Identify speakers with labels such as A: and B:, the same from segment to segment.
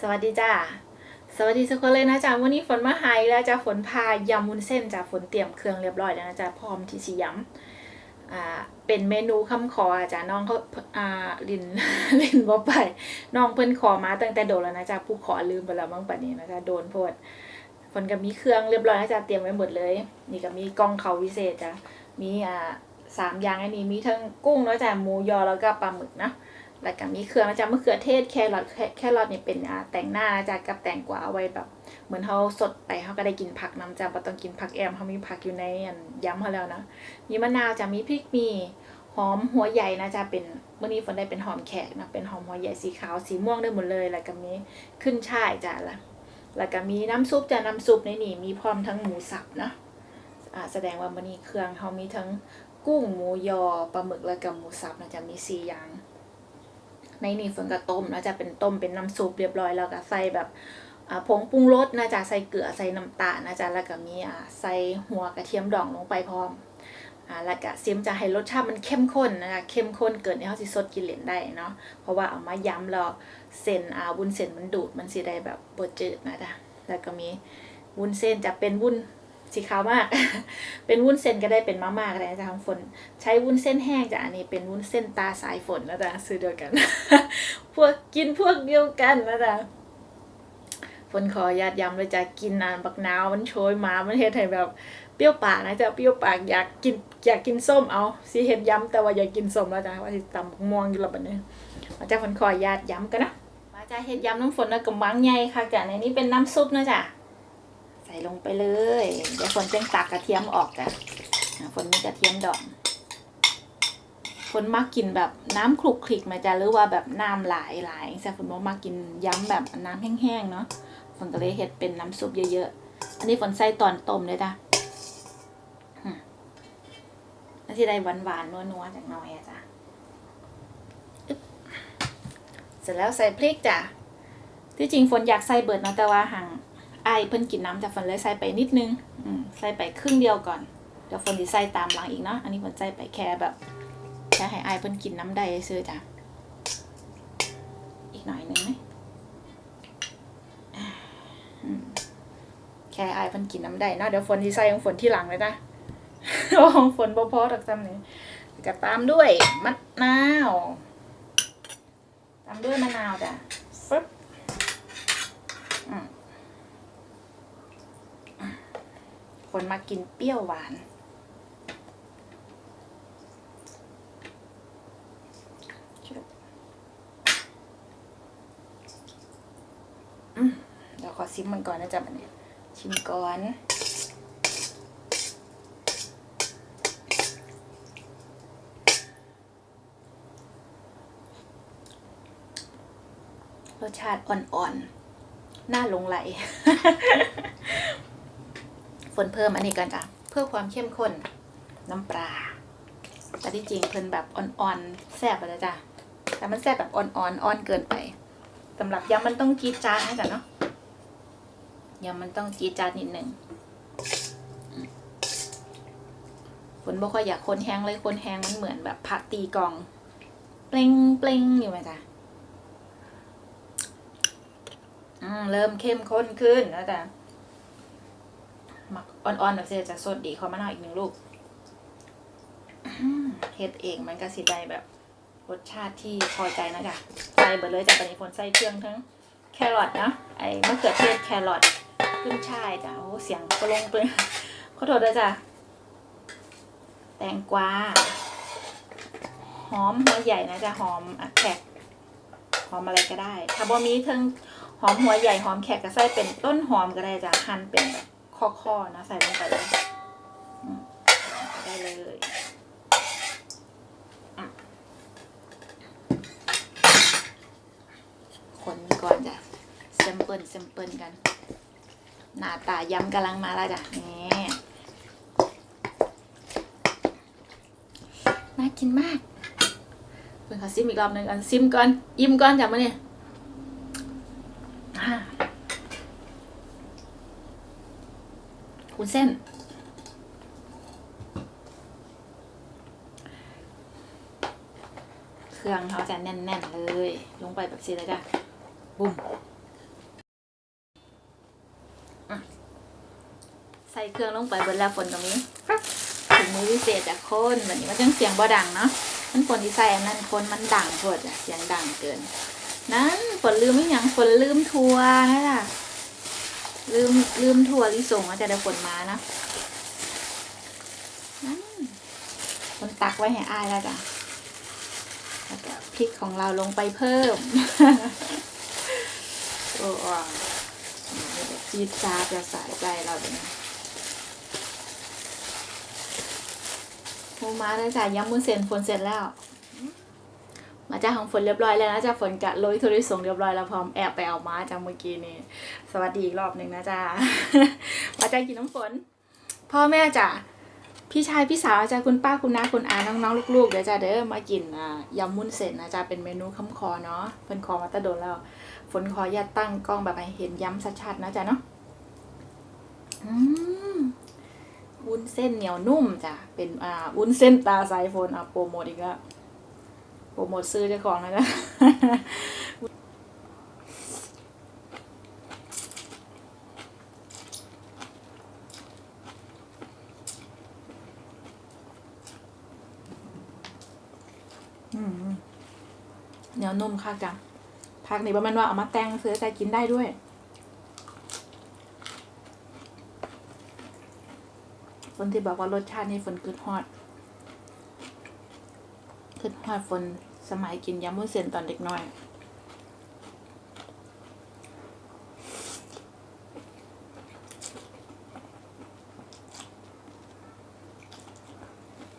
A: สวัสดีจ้าสวัสดีทุกคนเลยนะจ๊ะวันนี้ฝนมาหายแล้วจ้ะฝนพายำวุ้นเส้นจ้ะฝนเตรียมเครื่องเรียบร้อยแล้วนะจ๊ะพร้อมที่จะยำอ่าเป็นเมนูคำขออะจ้ะน้องเขาอ่าลินลินบ่ไปน้องเพิ่นขอมาตั้งแต่โดนแล้วนะจ๊ะผู้ขอลืมไปแล้วบ้างปะนี้นะจ๊ะโดนโพดฝนก็มีเครื่องเรียบร้อยนะจ๊ะเตรียมไว้หมดเลย นี่ก็มีกล่องเขาวิเศษจ้ะมีอ่าสามอย่างอันนี้มีทั้งกุ้งเนาะจ้ะหมูยอแล้วก็ปลาหมึกนะ แล้วก็มีเครื่องนะจ๊ะมะเขือเทศแครอทแครอทนี่เป็นอ่าแต่งหน้านะจ๊ะกับแต่งกวาเอาไว้แบบเหมือนเขาสดไปเขาก็ได้กินผักน้ำจ้ะบ่ต้องกินผักแอมเขามีผักอยู่ในอันย้ำเขาแล้วนะ มีมะนาวจ้ะมีพริกมีหอมหัวใหญ่นะจ๊ะเป็นเมื่อนี้ฝนได้เป็นหอมแขกนะเป็นหอมหัวใหญ่สีขาวสีม่วงได้หมดเลยแล้วก็มีขึ้นช่ายจ้ะละแล้วก็มีน้ำซุปจ้ะน้ำซุปในนี่มีพร้อมทั้งหมูสับนะอ่าแสดงว่ามื่อนี้เครื่องเขามีทั้งกุ้งหมูยอปลาหมึกแล้วก็หมูสับนะจ๊ะมีสี่อย่าง ในนี่ฝนก็ต้มนะจะเป็นต้มเป็นน้ำซุปเรียบร้อยแล้วก็ใส่แบบผงปรุงรสนะจ๊ะใส่เกลือใส่น้ำตาลนะจ๊ะแล้วก็มีใส่หัวกระเทียมดองลงไปพร้อมอ่าแล้วก็ซิมจะให้รสชาติมันเข้มข้นนะคะเข้มข้นเกินที่เขาสิสดกินเหลนได้เนาะเพราะว่าเอามาย้ำแล้วเส้นอาวุ้นเส้นมันดูดมันสิได้แบบบดจืดนะจ๊ะแล้วก็มีวุ้นเส้นจะเป็นวุ้น สีขาวมาก เป็นวุ้นเส้นก็ได้เป็นมากๆก็ได้นะจ๊ะทั้งฝน ใช้วุ้นเส้นแห้งจ้ะอันนี้เป็นวุ้นเส้นตาสายฝนนะจ๊ะซื้อเดียวกัน พวกกินพวกเดียวกันนะจ๊ะฝนขอญาติย้ำเลยจ้ะกินนานบักนาวมันโชยมามันเฮ็ดให้แบบเปรี้ยวปากนะจ๊ะเปรี้ยวปากอยากกินอยากกินส้มเอาสิเฮ็ดย้ำแต่ว่าอยากกินส้มแล้วจ้ะว่าสิตำม่วงอยู่และบัดนี้มาจ้ะฝนขอญาติย้ำกันนะมาจ้ะเฮ็ดย้ำน้ำฝนแล้วกำบังใหญ่ค่ะจ้ะในนี้เป็นน้ำซุปนะจ๊ะ ลงไปเลย เดี๋ยวฝนจะตักกระเทียมออกจ้ะอ่าฝนมีกระเทียมดองฝนมักกินแบบน้ำคลุกคลิกมาจ้ะหรือว่าแบบน้ำหลายหลายแต่ฝนบอกมากินย้ำแบบน้ำแห้งๆเนาะฝนก็เลยเฮ็ดเป็นน้ำซุปเยอะๆ อันนี้ฝนใส่ตอนต้มเลยจ้ะอันที่ได้หวานๆนัวๆจากน้อยอะจ้ะเสร็จแล้วใส่พริกจ้ะที่จริงฝนอยากใส่เบิดเนาะแต่ว่าห่าง ไอเพิ่นกินน้ำจ้ะฝนเลยใส่ไปนิดนึงใส่ไปครึ่งเดียวก่อน เดี๋ยวฝนจะใส่ตามหลังอีกเนาะอันนี้ฝนใส่ไปแค่แบบแค่ให้อายเพิ่นกินน้ำได้ซื้อจ้ะอีกหน่อยนึงไหมแค่ไอเพิ่นกินน้ำได้เนาะเดี๋ยวฝนที่ใส่ของฝนที่หลังเลยจ้ะของฝนบ่พอตักจำนี่ก็ตามด้วยมะนาว ตามด้วยมะนาวจ้ะฟึบอืม ฝนมากินเปรี้ยวหวาน เดี๋ยวขอซิมมันก่อนนะจ๊ะมันเนี่ยชิมก่อนรสชาติอ่อนๆ น่าหลงไหล ฝนเพิ่มอันนี้กันจ้ะเพื่อความเข้มข้นน้ำปลาแต่ที่จริงเพิ่นแบบอ่อนๆแซ่บอะนะจ๊ะแต่มันแซ่บแบบอ่อนๆอ่อนเกินไปสำหรับยำมันต้องจี๊ดจ๊าดนะจ๊ะเนาะยำมันต้องจี๊ดจ๊าดนิดหนึ่งฝนบ่ค่อยอยากคนแห้งเลยคนแห้งมันเหมือนแบบผักตีกอง เปล่งเปล่งอยู่ไหมจ๊ะอืมเริ่มเข้มข้นขึ้นแล้วจ้ะ มักอ่อนๆหน่อยเสียจะสดดีขอมะนาวอีกหนึ่งลูกเฮ็ดเองมันก็สิได้แบบรสชาติที่พอใจนะจ๊ะใส่เบิดเลยจากตอนนี้ฝนใส่เครื่องทั้งแครอทนะไอ้มะเขือเทศแครอทขึ้นช่ายจ้ะโอ้เสียงกระลงเปลยขอโทษด้วยจ้ะแตงกวาหอมหัวใหญ่นะจ๊ะหอมอะแขกหอมอะไรก็ได้ ถ้าบ่มีทั้งหอมหัวใหญ่หอมแขกก็ใส่เป็นต้นหอมก็ได้จ้ะหั่นเป็นแบบ ข้อๆนะ ใส่ลงไปเลยได้เลยคนก่อนจ้ะเซมเปิลเซมเปิลกัน หน้าตายำกำลังมาแล้วจ้ะนี่น่ากินมากเพิ่งขอซิมอีกรอบหนึ่งก่อนซิมก่อน อิ่มก่อนจ้ะมาเนี่ย วุ้นเส้น เครื่องเขาจะแน่น ๆ เลย ลงไปแบบนี้เลยจ้บุ้มใส่เครื่องลงไปบนแล้วฝนกับนี้ถึงมือพิเศษจากคนแบบนี้มันจังเสียงบ่ดังเนาะมันฝนที่ใส่นั่นคนมันดังเกิดเสียงดังเกิน นั้นฝนลืมไม่ยังฝนลืมทัวร์นะล่ะ ลืมลืมทัวร์ลิสงอาจจะได้ฝนมานะนั้นฝนตักไว้ให้อายแล้วจ้ะแล้วก็พริกของเราลงไปเพิ่ม โอ้อะนี่แบบจี๊ดจ้าดจะสายใจเราเลยนะโมมาเลยจ้ะย้ำมือเซ็นฝนเสร็จแล้ว มาจากของฝนเรียบร้อยแล้วนะจ๊ะฝนกะโรยทุริส่งเรียบร้อยแล้วพร้อมแอบไปเอามาจากเมื่อกี้นี่สวัสดีอีกรอบหนึ่งนะจ๊ะมาจากกินน้ำฝน พ่อแม่จ้ะพี่ชายพี่สาวจ้ะคุณป้าคุณน้าคุณอาน้องๆลูกๆเดี๋ยวจ้ะเด้อมากินอ่ายำมุ้นเส้นนะจ๊ะเป็นเมนูคำคอเนาะเพิ่นคอมาตะโดนแล้ว ฝนขอย่าตตั้งกล้องแบบให้เห็นย้ำชัดๆนะจ๊ะเนาะอืมวุ้นเส้นเหนียวนุ่มจ้ะเป็นอ่าวุ้นเส้นตาสายฝนอะโปรโมทอีกแล้ว โปรโมทซื้อเจ้าของแล้วนะเหนียวนุ่มค่ะจังพักนี่ประมาณว่าเอามาแต่งซื้อแต่กินได้ด้วย คนที่บอกว่ารสชาตินี่ฝนกึดฮอด กึดฮอดฝนสมัยกินยำมุ้นเส้นตอนเด็กน้อย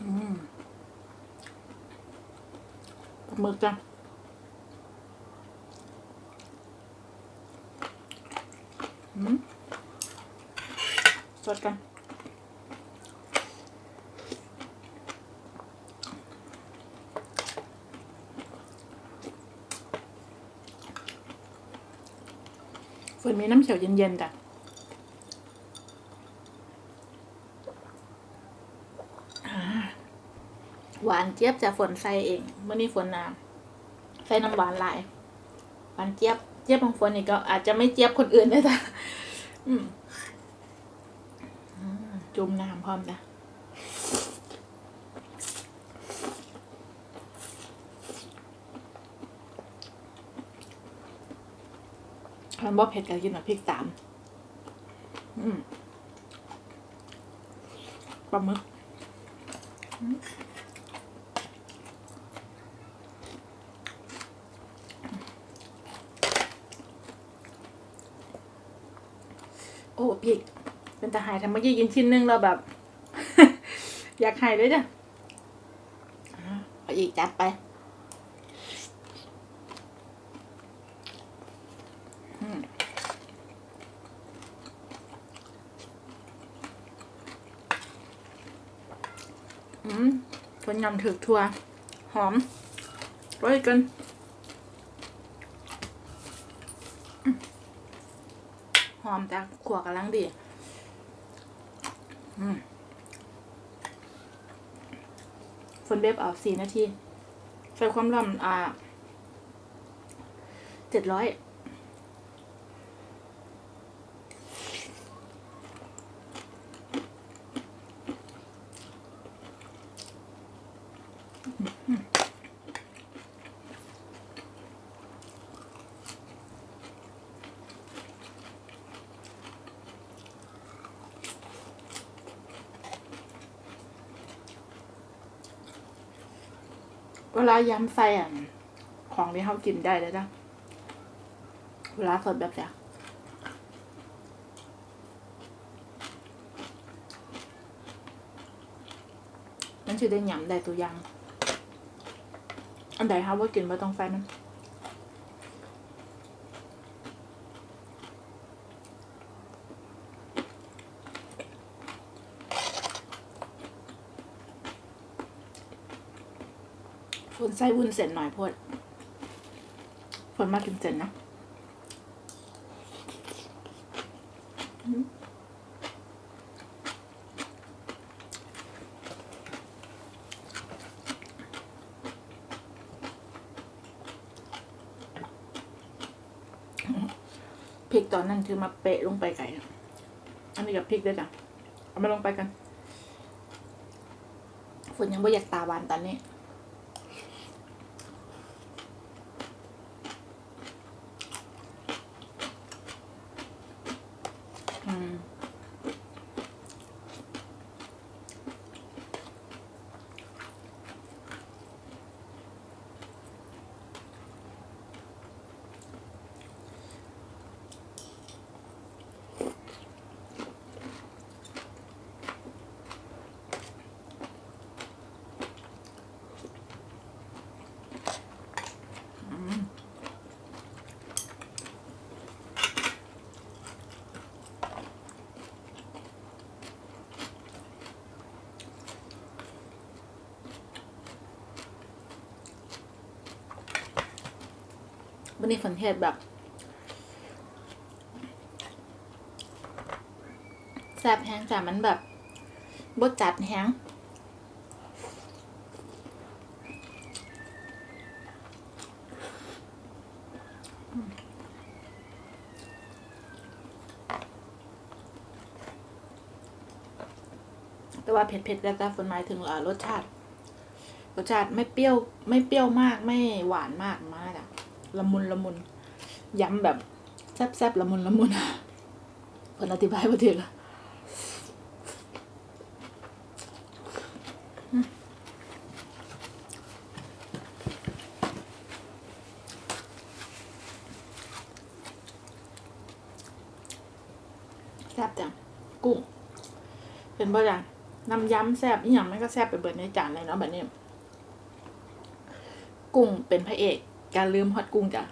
A: อืมหมึกจ้ะอืมสดกัน มีน้ำเขียวเย็นๆจ้ะอ่หวานเจี๊ยบจะฝนใส่เองเมื่อนี้ฝนน้ำใส่น้ำหวานหลายหวานเจี๊ยบเจี๊ยบของฝนนี่ก็อาจจะไม่เจี๊ยบคนอื่นนะจ๊ะจุ่มน้ำพร้อมจ้ะ มันบ่เผ็ดก็กินแบบพริกสามอืมปลาหมึกโอ้พริกเป็นตาหายทำเมื่อกี้กินชิ้นนึงเราแบบ อยากหายเลยจ้ะอ่าเอาอีกจัดไป อืม อืม คนยำถึกทัว หอมร้อยกันหอมจากขวกำลังดี ฝนเบบเอาสี่นาที ใส่ความร้อนอ่าเจ็ดร้อย เวลายำใส่อะของที่เขากินได้เลยจ้ะเวลาสดแบบเนี้ยมันจะได้ยำได้ตัวอย่าง อันใดเขาว่ากินไม่ต้องใส่มัน ฝนใส่วุ้นเส้นหน่อยพดฝนมากินเส้นนะพริกตอนนั้นคือมาเปะลงไปไก่อะอันนี้กับพริกด้วยจ้ะ เอามาลงไปกัน ฝนยังไม่อยากตาหวานตอนนี้ วันนี้ฝนเทศแบบแซ่บแห้งแต่มันแบบบดจัดแห้งแต่ว่าเผ็ดๆแล้วแต่ฝนหมายถึงเอ่อรสชาติ รสชาติไม่เปรี้ยว ไม่เปรี้ยวมากไม่หวานมากมาก ละมุนละมุนย้ำแบบแซ่บละมุนละมุนคนอธิบายมาถึงอะแซ่บจังกุ้ง เป็นบ่จังน้ำย้ำแซ่บอีหยังมันก็แซ่บไปเบิดในจานเลยเนาะแบบนี้ กุ้งเป็นพระเอก การลืมฮอตกุ้งจ้ะ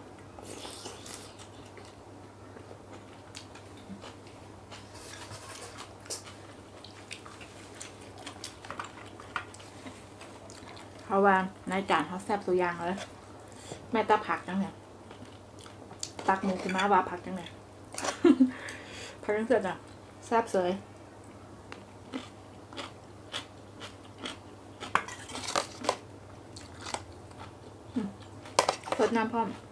A: เพราะว่าในจานเขาแซ่บตัวอย่างเลยแม่ตาผักจังเนี่ยตักหมูขึ้นมาว่าผักจังเนี่ยผักจังเสร็จอะแซ่บเสย ส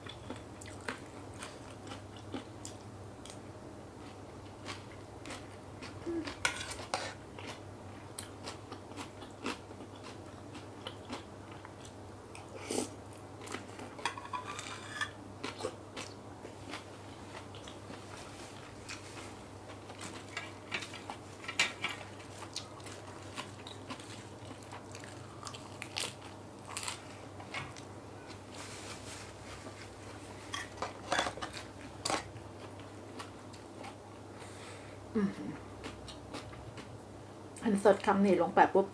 A: มันสดคำนี้ลงไปปุ๊บ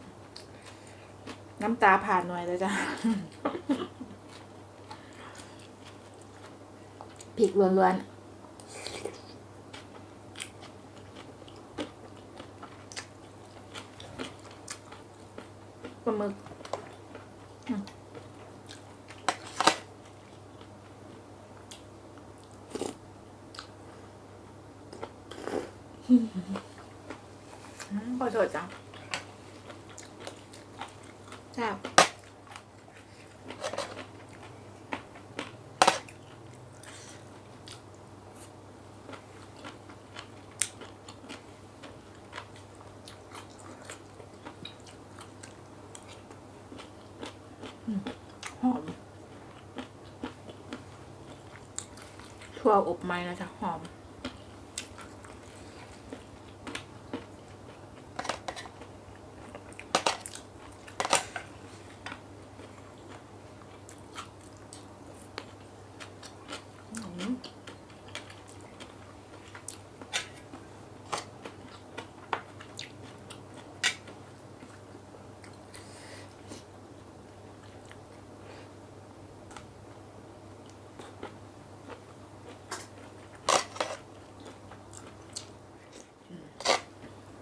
A: น้ำตาผ่านหน่อยเลยจ้ะพริกล้วนๆปลาหมึกอืม อืมพอสดจังแซ่บอืมหอมทั่วอบไม้นะจ๊ะหอม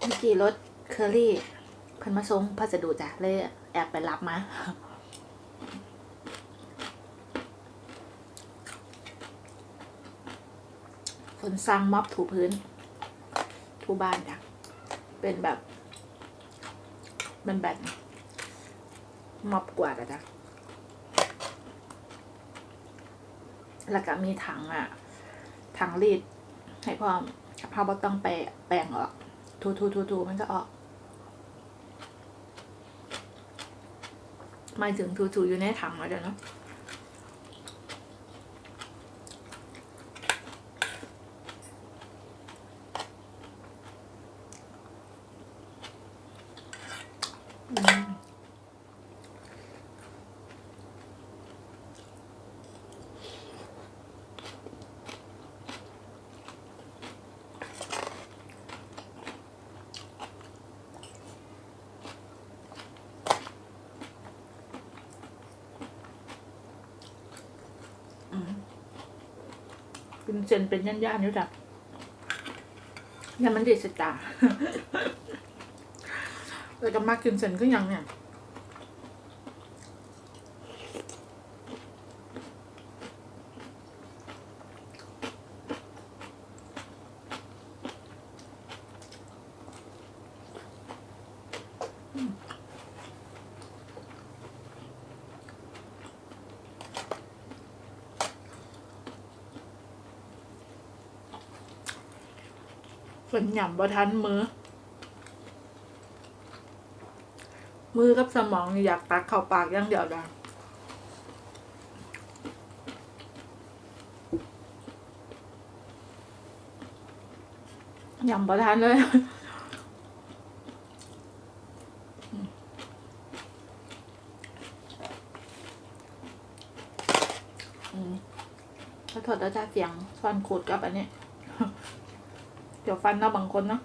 A: เมื่อกี้รถเคอรี่เพิ่นมาส่งพัสดุจ้ะเลยแอบไปรับมาคนสร้างม็อบถูพื้น ถูบ้านจ้ะเป็นแบบเป็นแบบม็อบกว่าจ้ะแล้วก็มีถังอะถังรีดให้พร้อพราะว่ต้องไปแปลงออก ถูถูถูถูมันจะออก หมายถึงถูถูอยู่ในถังแล้วเดี๋ยวนะอืม กินเซนเป็นย่านๆอยู่ดับย่ามันดีสตาเลยก็มากกินเซนก็ยังเนี่ย เป็นหย่ำบ่ทันมือ มือกับสมองอยากตักเข้าปากอย่างเดียวดาหย่ำบ่ทันเลย อืมขอโทษแล้วจ้าเสียงฟันขูดกับอันนี้ เดี๋ยวฟันเนาะบางคนเนาะ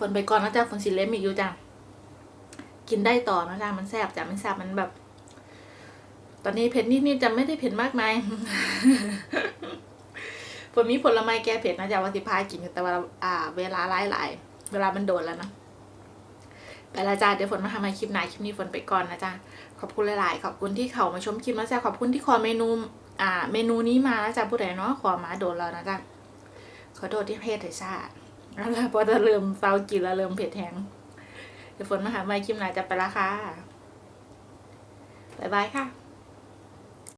A: ฝนไปก่อนนะจ๊ะฝนสิเล็มอีกอยู่จ้ะกินได้ต่อนะจ๊ะมันแซ่บจ้ะมันแซ่บมันแบบ ตอนนี้เผ็ดนิดๆจะไม่ได้เผ็ดมากมายฝนมีผลไม้แก้เผ็ดนะจ๊ะว่าสิพากินแต่ว่าอ่า เวลาหลายๆเวลามันโดนแล้วนะไปละจ้าเดี๋ยวฝนมาทำในคลิปไหนคลิปนี้ฝนไปก่อนนะจ๊ะขอบคุณหลาย ๆ ขอบคุณที่เขามาชมคลิปนะจ๊ะขอบคุณที่ขอเมนู อ่า เมนูนี้มานะจ๊ะผู้ใดเนาะขอมาโดนแล้วนะจ๊ะขอโทษที่เพศไทยชาติ อันละพอจะเริ่มเตากินแล้วเริ่มเผ็ดแห้งเดี๋ยวฝนมาหาใหม่คลิปไหนจะไปละค่ะ บ๊ายบายค่ะ